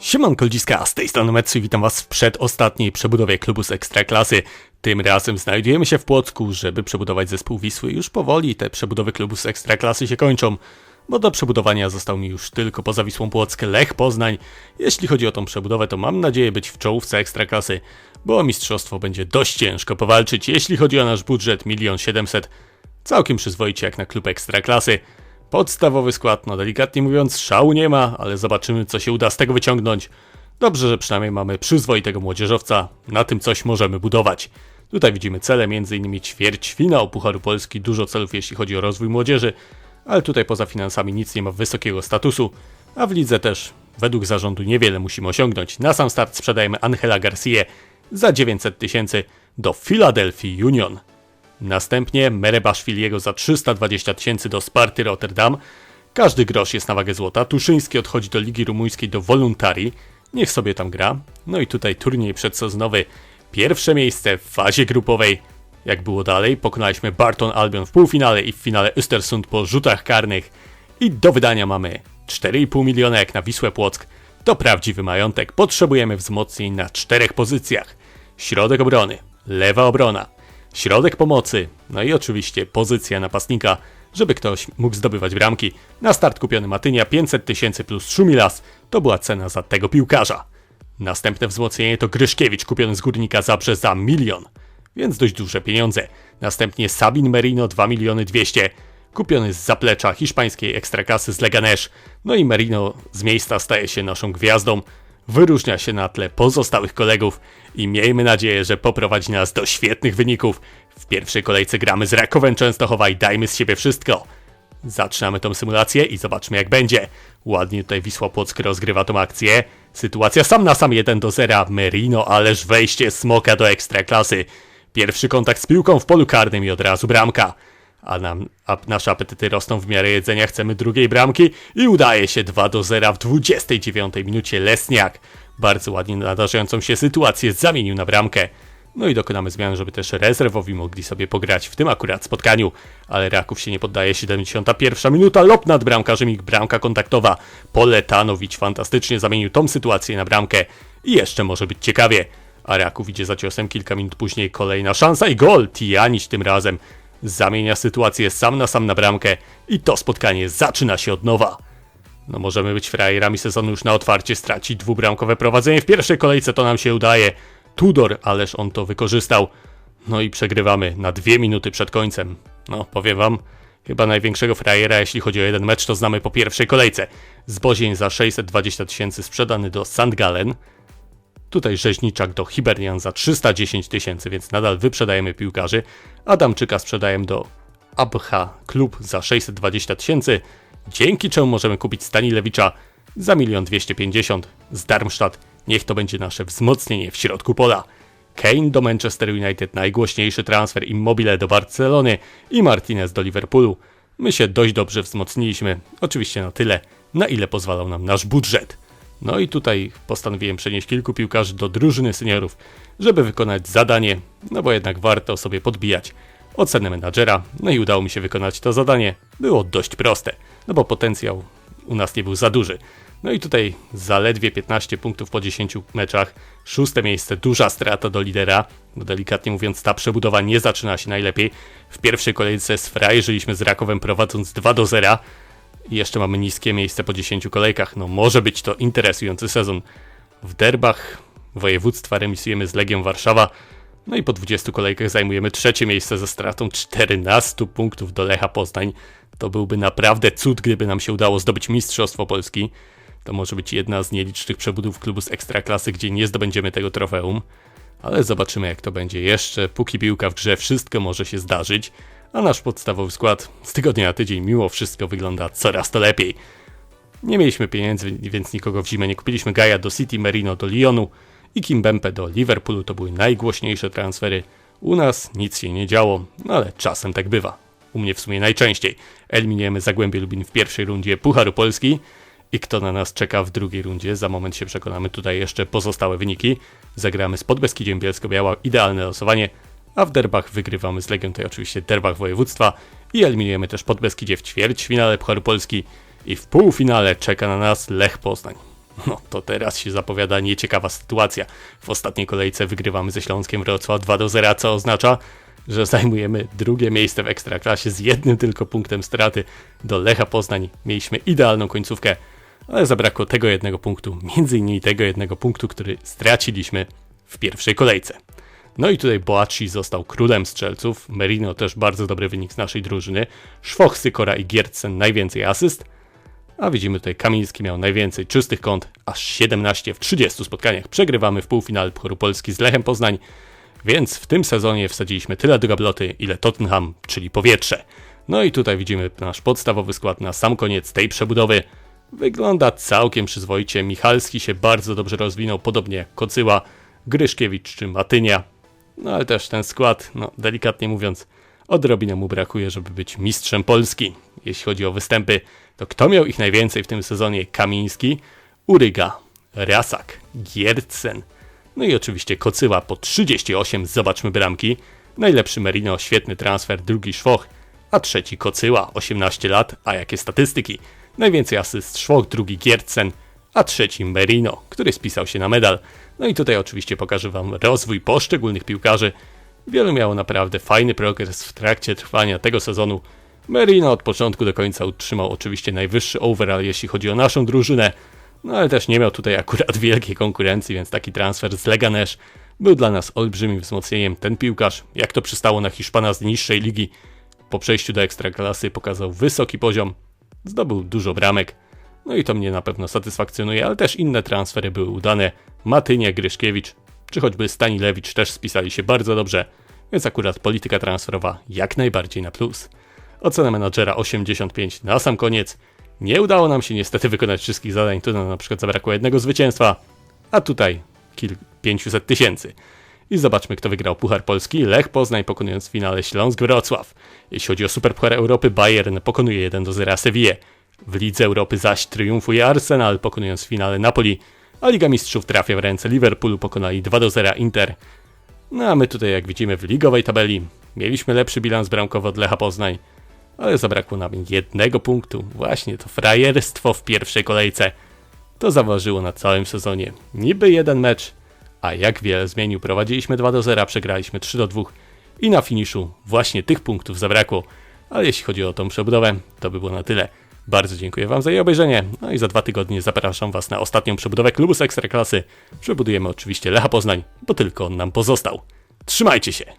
Siemanko ludziska, z tej strony Metsu witam was w przedostatniej przebudowie klubu z Ekstraklasy. Tym razem znajdujemy się w Płocku, żeby przebudować zespół Wisły. Już powoli te przebudowy klubu z Ekstraklasy się kończą, bo do przebudowania został mi już tylko poza Wisłą Płock Lech Poznań. Jeśli chodzi o tą przebudowę, to mam nadzieję być w czołówce Ekstraklasy, bo o mistrzostwo będzie dość ciężko powalczyć. Jeśli chodzi o nasz budżet 1 700 całkiem przyzwoicie jak na klub Ekstraklasy. Podstawowy skład, no delikatnie mówiąc, szału nie ma, ale zobaczymy, co się uda z tego wyciągnąć. Dobrze, że przynajmniej mamy przyzwoitego młodzieżowca, na tym coś możemy budować. Tutaj widzimy cele, m.in. ćwierćfinał Pucharu Polski, dużo celów jeśli chodzi o rozwój młodzieży, ale tutaj poza finansami nic nie ma wysokiego statusu, a w lidze też według zarządu niewiele musimy osiągnąć. Na sam start sprzedajemy Angela Garcia za 900 tysięcy do Philadelphia Union. Następnie Merebaszwiliego za 320 tysięcy do Sparty Rotterdam. Każdy grosz jest na wagę złota. Tuszyński odchodzi do Ligi Rumuńskiej do Voluntari. Niech sobie tam gra. No i tutaj turniej przedsezonowy. Pierwsze miejsce w fazie grupowej. Jak było dalej, pokonaliśmy Barton Albion w półfinale i w finale Östersund po rzutach karnych. I do wydania mamy 4,5 miliona jak na Wisłę Płock. To prawdziwy majątek. Potrzebujemy wzmocnień na czterech pozycjach. Środek obrony, lewa obrona, środek pomocy, no i oczywiście pozycja napastnika, żeby ktoś mógł zdobywać bramki. Na start kupiony Matynia 500 tysięcy plus Szumilas to była cena za tego piłkarza. Następne wzmocnienie to Gryszkiewicz kupiony z Górnika Zabrze za milion, więc dość duże pieniądze. Następnie Sabin Merino 2 miliony 200 kupiony z zaplecza hiszpańskiej ekstraklasy z Leganés. No i Merino z miejsca staje się naszą gwiazdą. Wyróżnia się na tle pozostałych kolegów i miejmy nadzieję, że poprowadzi nas do świetnych wyników. W pierwszej kolejce gramy z Rakowem Częstochowa i dajmy z siebie wszystko. Zaczynamy tą symulację i zobaczmy jak będzie. Ładnie tutaj Wisła Płock rozgrywa tą akcję. Sytuacja sam na sam 1 do 0. Merino, ależ wejście smoka do ekstraklasy. Pierwszy kontakt z piłką w polu karnym i od razu bramka. A, nam, a nasze apetyty rosną w miarę jedzenia, chcemy drugiej bramki i udaje się 2 do 0 w 29 minucie Lesniak. Bardzo ładnie nadarzającą się sytuację zamienił na bramkę. No i dokonamy zmian, żeby też rezerwowi mogli sobie pograć w tym akurat spotkaniu. Ale Raków się nie poddaje. 71 minuta, lop nad bramkarzem bramka kontaktowa. Poletanowicz fantastycznie zamienił tą sytuację na bramkę. I jeszcze może być ciekawie. A Raków idzie za ciosem, kilka minut później kolejna szansa i gol. Tijanić tym razem zamienia sytuację sam na sam na bramkę i to spotkanie zaczyna się od nowa. No możemy być frajerami sezonu już na otwarcie, stracić dwubramkowe prowadzenie w pierwszej kolejce, to nam się udaje. Tudor, ależ on to wykorzystał. No i przegrywamy na dwie minuty przed końcem. No, powiem wam, chyba największego frajera, jeśli chodzi o jeden mecz, to znamy po pierwszej kolejce. Zbozień za 620 tysięcy sprzedany do St. Gallen. Tutaj Rzeźniczak do Hibernian za 310 tysięcy, więc nadal wyprzedajemy piłkarzy. Adamczyka sprzedajemy do Abha Klub za 620 tysięcy, dzięki czemu możemy kupić Stanilewicza za 1 250 z Darmstadt. Niech to będzie nasze wzmocnienie w środku pola. Kane do Manchester United, najgłośniejszy transfer Immobile do Barcelony i Martinez do Liverpoolu. My się dość dobrze wzmocniliśmy, oczywiście na tyle, na ile pozwalał nam nasz budżet. No i tutaj postanowiłem przenieść kilku piłkarzy do drużyny seniorów, żeby wykonać zadanie, no bo jednak warto sobie podbijać ocenę menadżera. No i udało mi się wykonać to zadanie. Było dość proste, no bo potencjał u nas nie był za duży. No i tutaj zaledwie 15 punktów po 10 meczach. Szóste miejsce, duża strata do lidera. No delikatnie mówiąc, ta przebudowa nie zaczyna się najlepiej. W pierwszej kolejce sfrajerzyliśmy z Rakowem prowadząc 2 do 0. I jeszcze mamy niskie miejsce po 10 kolejkach. No może być to interesujący sezon. W derbach województwa remisujemy z Legią Warszawa. No i po 20 kolejkach zajmujemy trzecie miejsce ze stratą 14 punktów do Lecha Poznań. To byłby naprawdę cud, gdyby nam się udało zdobyć Mistrzostwo Polski. To może być jedna z nielicznych przebudów klubu z Ekstraklasy, gdzie nie zdobędziemy tego trofeum. Ale zobaczymy jak to będzie jeszcze. Póki piłka w grze, wszystko może się zdarzyć. A nasz podstawowy skład z tygodnia na tydzień mimo wszystko wygląda coraz to lepiej. Nie mieliśmy pieniędzy, więc nikogo w zimę nie kupiliśmy. Gaia do City, Merino do Lyonu i Kimbempe do Liverpoolu to były najgłośniejsze transfery. U nas nic się nie działo, no ale czasem tak bywa. U mnie w sumie najczęściej. Eliminujemy Zagłębie Lubin w pierwszej rundzie Pucharu Polski. I kto na nas czeka w drugiej rundzie? Za moment się przekonamy. Tutaj jeszcze pozostałe wyniki. Zagramy z Podbeskidziem Bielsko-Biała. Idealne losowanie. A w derbach wygrywamy z Legią, tutaj oczywiście derbach województwa. I eliminujemy też Podbeskidzie w ćwierćfinale Pucharu Polski. I w półfinale czeka na nas Lech Poznań. No to teraz się zapowiada nieciekawa sytuacja. W ostatniej kolejce wygrywamy ze Śląskiem Wrocław 2 do 0, co oznacza, że zajmujemy drugie miejsce w Ekstraklasie z jednym tylko punktem straty do Lecha Poznań. Mieliśmy idealną końcówkę, ale zabrakło tego jednego punktu, między innymi tego jednego punktu, który straciliśmy w pierwszej kolejce. No i tutaj Boaci został królem strzelców, Merino też bardzo dobry wynik z naszej drużyny, Szwoch, Sykora i Giertsen najwięcej asyst, a widzimy tutaj Kamiński miał najwięcej czystych kąt, aż 17 w 30 spotkaniach. Przegrywamy w półfinale Pucharu Polski z Lechem Poznań, więc w tym sezonie wsadziliśmy tyle do gabloty, ile Tottenham, czyli powietrze. No i tutaj widzimy nasz podstawowy skład na sam koniec tej przebudowy. Wygląda całkiem przyzwoicie. Michalski się bardzo dobrze rozwinął, podobnie jak Kocyła, Gryszkiewicz czy Matynia. No ale też ten skład, no delikatnie mówiąc, odrobinę mu brakuje, żeby być mistrzem Polski. Jeśli chodzi o występy, to kto miał ich najwięcej w tym sezonie? Kamiński, Uryga, Rasak, Giercen, no i oczywiście Kocyła po 38, zobaczmy bramki. Najlepszy Merino, świetny transfer, drugi Szwoch, a trzeci Kocyła, 18 lat, a jakie statystyki? Najwięcej asyst Szwoch, drugi Giercen, a trzeci Merino, który spisał się na medal. No i tutaj oczywiście pokażę Wam rozwój poszczególnych piłkarzy. Wielu miało naprawdę fajny progres w trakcie trwania tego sezonu. Merino od początku do końca utrzymał oczywiście najwyższy overall, jeśli chodzi o naszą drużynę. No ale też nie miał tutaj akurat wielkiej konkurencji, więc taki transfer z Leganés był dla nas olbrzymim wzmocnieniem. Ten piłkarz, jak to przystało na Hiszpana z niższej ligi, po przejściu do ekstraklasy pokazał wysoki poziom, zdobył dużo bramek. No i to mnie na pewno satysfakcjonuje, ale też inne transfery były udane. Matynia, Gryszkiewicz, czy choćby Stanilewicz też spisali się bardzo dobrze, więc akurat polityka transferowa jak najbardziej na plus. Ocena menadżera 85 na sam koniec. Nie udało nam się niestety wykonać wszystkich zadań, tu nam na przykład zabrakło jednego zwycięstwa, a tutaj kil 500 tysięcy. I zobaczmy, kto wygrał Puchar Polski. Lech Poznań pokonując w finale Śląsk Wrocław. Jeśli chodzi o Superpuchar Europy, Bayern pokonuje 1 do 0 Sevilla. W Lidze Europy zaś triumfuje Arsenal, pokonując w finale Napoli, a Liga Mistrzów trafia w ręce Liverpoolu, pokonali 2 do 0 Inter. No a my tutaj, jak widzimy, w ligowej tabeli mieliśmy lepszy bilans bramkowy od Lecha Poznań ale zabrakło nam jednego punktu. Właśnie to frajerstwo w pierwszej kolejce. To zaważyło na całym sezonie. Niby jeden mecz, a jak wiele zmienił. Prowadziliśmy 2 do 0, przegraliśmy 3 do 2 i na finiszu właśnie tych punktów zabrakło. Ale jeśli chodzi o tą przebudowę, to by było na tyle. Bardzo dziękuję Wam za jej obejrzenie. No i za dwa tygodnie zapraszam Was na ostatnią przebudowę klubu z Ekstraklasy. Przebudujemy oczywiście Lecha Poznań, bo tylko on nam pozostał. Trzymajcie się!